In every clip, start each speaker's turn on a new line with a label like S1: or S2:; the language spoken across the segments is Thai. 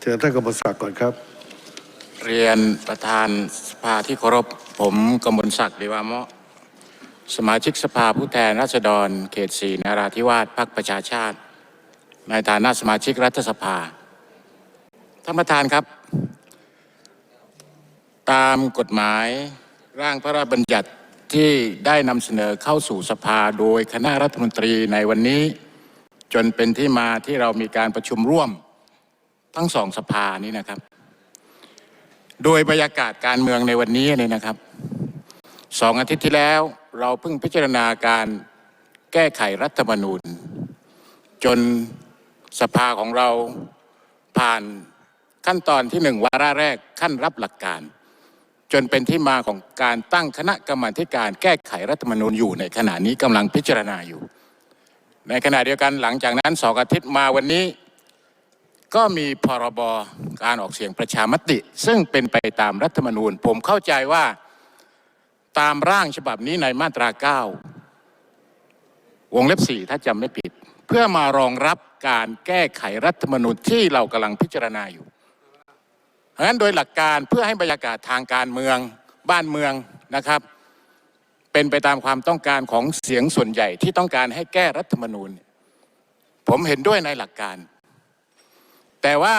S1: เชิญท่านกมลศักดิ์ก่อนครับ
S2: เรียนประธานสภาที่เคารพผมกมลศักดิ์ดีวามะสมาชิกสภาผู้แทนราษฎร เขตสี่นาราธิวาสพรรคประชาชาติ ในฐานะสมาชิกรัฐสภาท่านประธานครับ ตามกฎหมายร่างพระราชบัญญัติที่ได้นำเสนอเข้าสู่สภาโดยคณะรัฐมนตรีในวันนี้ จนเป็นที่มาที่เรามีการประชุมร่วม ทั้งสองสภานี้นะครับ โดยบรรยากาศการเมืองในวันนี้เนี่ยนะครับสองอาทิตย์ที่แล้ว เราเพิ่งพิจารณาการแก้ไขรัฐธรรมนูญ จนสภาของเราผ่านขั้นตอนที่หนึ่งวาระแรกขั้นรับหลักการ จนเป็นที่มาของการตั้งคณะกรรมาธิการแก้ไขรัฐธรรมนูญอยู่ในขณะนี้กำลังพิจารณาอยู่ ในขณะเดียวกันหลังจากนั้นสองอาทิตย์มาวันนี้ ก็มีพรบการออกเสียงประชามติ ซึ่งเป็นไปตามรัฐธรรมนูญ ผมเข้าใจว่าตามร่างฉบับนี้ในมาตรา 9 วงเล็บ 4 ถ้าจำไม่ผิด เพื่อมารองรับการแก้ไขรัฐธรรมนูญที่เรากำลังพิจารณาอยู่เพราะฉะนั้นโดยหลักการเพื่อให้บรรยากาศทางการเมืองบ้านเมืองนะครับ เป็นไปตามความต้องการของเสียงส่วนใหญ่ที่ต้องการให้แก้รัฐธรรมนูญ ผมเห็นด้วยในหลักการ แต่ว่า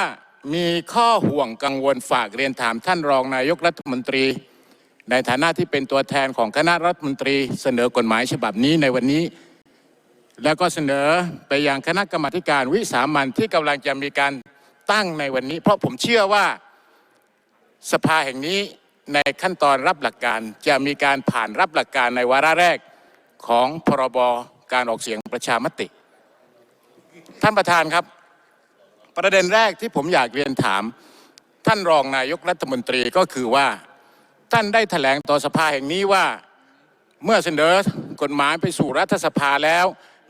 S2: มีข้อห่วงกังวลฝากเรียนถามท่านรองนายกรัฐมนตรี ในฐานะที่เป็นตัวแทนของคณะรัฐมนตรี เสนอกฎหมายฉบับนี้ในวันนี้ แล้วก็เสนอไปยังคณะกรรมการวิสามันที่กำลังจะมีการตั้งในวันนี้ เพราะผมเชื่อว่าสภาแห่งนี้ในขั้นตอนรับหลักการจะมีการผ่านรับหลักการในวาระแรกของพรบการออกเสียงประชามติ ท่านประธานครับ ประเด็นแรกที่ผมอยากเรียนถาม ท่านรองนายกรัฐมนตรีก็คือว่า ท่านได้แถลงต่อสภาแห่งนี้ว่าเมื่อเสนอกฎหมายไปสู่รัฐสภาแล้ว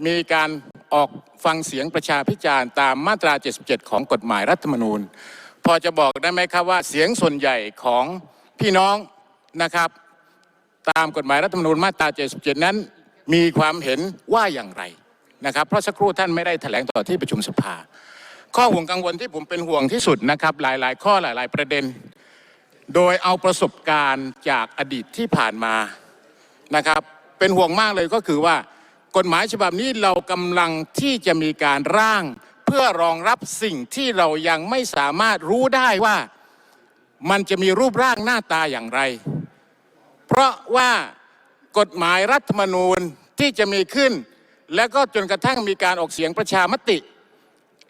S2: มีการออกฟังเสียงประชาพิจารณ์ตามมาตรา 77 ของกฎหมายรัฐธรรมนูญ พอจะบอกได้ไหมครับว่าเสียงส่วนใหญ่ของพี่น้องนะครับ ตามกฎหมายรัฐธรรมนูญมาตรา 77 นั้น มีความเห็นว่าอย่างไรนะครับ เพราะสักครู่ท่านไม่ได้แถลงต่อที่ประชุมสภา ข้อห่วงกังวลที่ผมเป็นห่วงที่สุดนะครับ หลาย ๆ ข้อหลาย ๆ ประเด็น โดยเอาประสบการณ์จากอดีตที่ผ่านมานะครับ เป็นห่วงมากเลยก็คือว่ากฎหมายฉบับนี้เรากำลังที่จะมีการร่าง เพื่อรองรับสิ่งที่เรายังไม่สามารถรู้ได้ว่ามันจะมีรูปร่างหน้าตาอย่างไร เพราะว่ากฎหมายรัฐธรรมนูญที่จะมีขึ้น และก็จนกระทั่งมีการออกเสียงประชามติ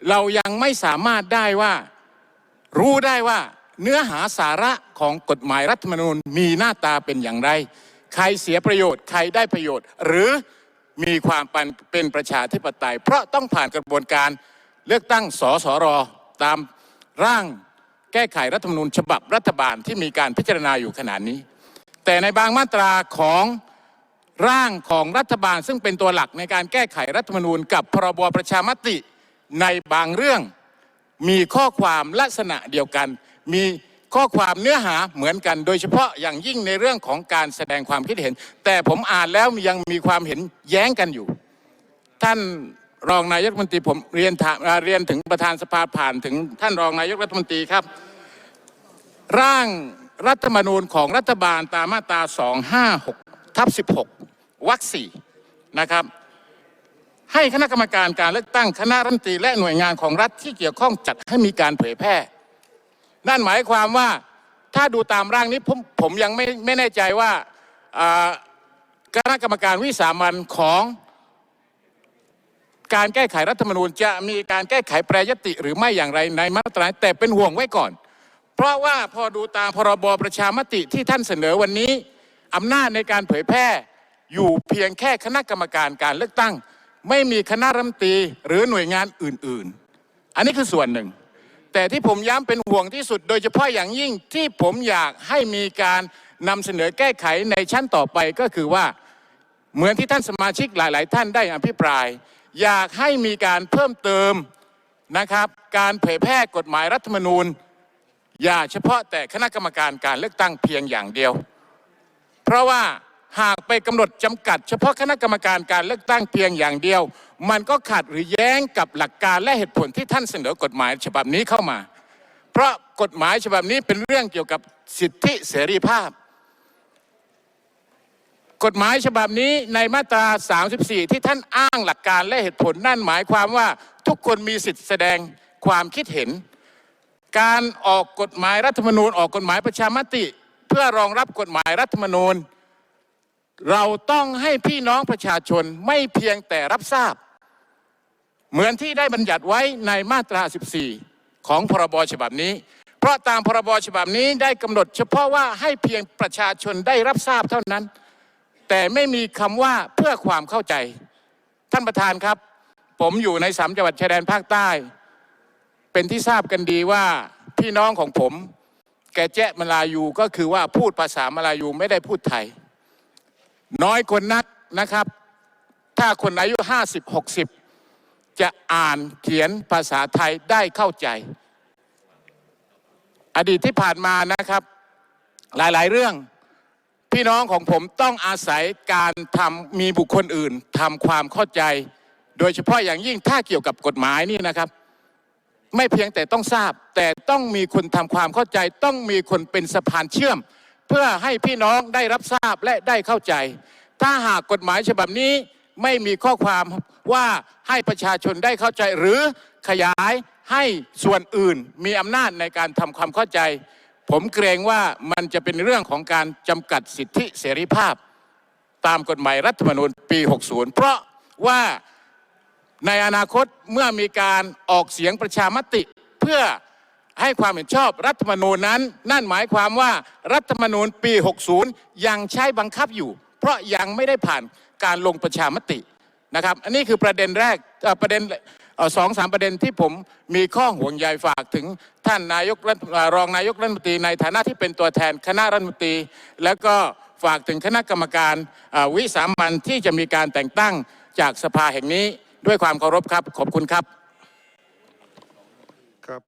S2: เรายังไม่สามารถได้ว่า รู้ได้ว่าเนื้อหาสาระของกฎหมายรัฐธรรมนูญมีหน้าตาเป็นอย่างไร ใครเสียประโยชน์ ใครได้ประโยชน์ หรือมีความเป็นเป็นประชาธิปไตย เพราะต้องผ่านกระบวนการเลือกตั้งสสรตามร่างแก้ไขรัฐธรรมนูญฉบับรัฐบาลที่มีการพิจารณาอยู่ขณะนี้ แต่ในบางมาตราของร่างของรัฐบาลซึ่งเป็นตัวหลักในการแก้ไขรัฐธรรมนูญกับพรบประชามติ ในบางเรื่องมีข้อความลักษณะเดียวกัน มีข้อความเนื้อหาเหมือนกัน โดยเฉพาะอย่างยิ่งในเรื่องของการแสดงความคิดเห็น แต่ผมอ่านแล้วยังมีความเห็นแย้งกันอยู่ ท่านรองนายกรัฐมนตรีผมเรียนถามเรียนถึงประธานสภาผ่านถึงท่านรองนายกรัฐมนตรีครับ ร่างรัฐธรรมนูญของรัฐบาลตามมาตรา 256 ทับ 16 วรรคสี่นะครับ ให้คณะกรรมการการเลือกตั้งคณะรัฐมนตรีและหน่วยงานของรัฐที่เกี่ยวข้องจัดให้มีการเผยแพร่ นั่นหมายความว่าถ้าดูตามร่างนี้ผมผมยังไม่ไม่แน่ใจว่าคณะกรรมการวิสามันของการแก้ไขรัฐธรรมนูญจะมีการแก้ไขแปรยติหรือไม่อย่างไรในมาตราแต่เป็นห่วงไว้ก่อน เพราะว่าพอดูตามพรบประชามติที่ท่านเสนอวันนี้อำนาจในการเผยแพร่อยู่เพียงแค่คณะกรรมการการเลือกตั้ง ไม่มีคณะรัฐมนตรีหรือหน่วยงานอื่น ๆ อันนี้คือส่วนหนึ่ง แต่ที่ผมย้ำเป็นห่วงที่สุด โดยเฉพาะอย่างยิ่งที่ผมอยากให้มีการนำเสนอแก้ไขในชั้นต่อไปก็คือว่าเหมือนที่ท่านสมาชิกหลาย ๆ ท่านได้อภิปราย อยากให้มีการเพิ่มเติมนะครับ การเผยแพร่กฎหมายรัฐธรรมนูญ อย่าเฉพาะแต่คณะกรรมการการเลือกตั้งเพียงอย่างเดียว เพราะว่า หากไปกำหนดจำกัด เฉพาะคณะกรรมการการเลือกตั้งเพียงอย่างเดียว มันก็ขัดหรือแย้งกับหลักการและเหตุผลที่ท่านเสนอกฎหมายฉบับนี้เข้ามา เพราะกฎหมายฉบับนี้เป็นเรื่องเกี่ยวกับสิทธิเสรีภาพ กฎหมายฉบับนี้ในมาตรา 34 ที่ท่านอ้างหลักการและเหตุผลนั่นหมายความว่าทุกคนมีสิทธิแสดงความคิดเห็น การออกกฎหมายรัฐธรรมนูญออกกฎหมายประชามติ เพื่อรองรับกฎหมายรัฐธรรมนูญ เราต้องให้พี่น้องประชาชนไม่เพียงแต่รับทราบ เหมือนที่ได้บัญญัติไว้ในมาตรา 14 ของพรบฉบับนี้ เพราะตามพรบฉบับนี้ได้กำหนดเฉพาะว่าให้เพียงประชาชนได้รับทราบเท่านั้น แต่ไม่มีคำว่าเพื่อความเข้าใจ ท่านประธานครับ ผมอยู่ในสามจังหวัดชายแดนภาคใต้ เป็นที่ทราบกันดีว่าพี่น้องของผม แกแจ้มลายูก็คือว่าพูดภาษามลายูไม่ได้พูดไทย น้อยคนนักนะครับ ถ้าคนอายุห้าสิบหกสิบจะอ่านเขียนภาษาไทยได้เข้าใจ อดีตที่ผ่านมานะครับ หลายๆเรื่องพี่น้องของผมต้องอาศัยการทำมีบุคคลอื่นทำความเข้าใจ โดยเฉพาะอย่างยิ่งถ้าเกี่ยวกับกฎหมายนี่นะครับ ไม่เพียงแต่ต้องทราบ แต่ต้องมีคนทำความเข้าใจ ต้องมีคนเป็นสะพานเชื่อม พื่อให้พี่น้องได้รับทราบและได้เข้าใจ ถ้าหากกฎหมายฉบับนี้ไม่มีข้อความว่าให้ประชาชนได้เข้าใจหรือขยายให้ส่วนอื่นมีอำนาจในการทำความเข้าใจ ผมเกรงว่ามันจะเป็นเรื่องของการจำกัดสิทธิเสรีภาพ ตามกฎหมายรัฐธรรมนูญปี 60 เพราะว่าในอนาคตเมื่อมีการออกเสียงประชามติ เพื่อ ให้ความเห็นชอบรัฐธรรมนูญนั้น นั่นหมายความว่ารัฐธรรมนูญปี 60 ยังใช้บังคับอยู่ เพราะยังไม่ได้ผ่านการลงประชามตินะครับ อันนี้คือประเด็นแรกประเด็นสองสามประเด็นที่ผมมีข้อห่วงใยฝากถึงท่านนายกรัฐเอ่อรองนายกรัฐมนตรีในฐานะที่เป็นตัวแทนคณะรัฐมนตรี แล้วก็ฝากถึงคณะกรรมการวิสามันที่จะมีการแต่งตั้งจากสภาแห่งนี้ด้วยความเคารพครับขอบคุณครับ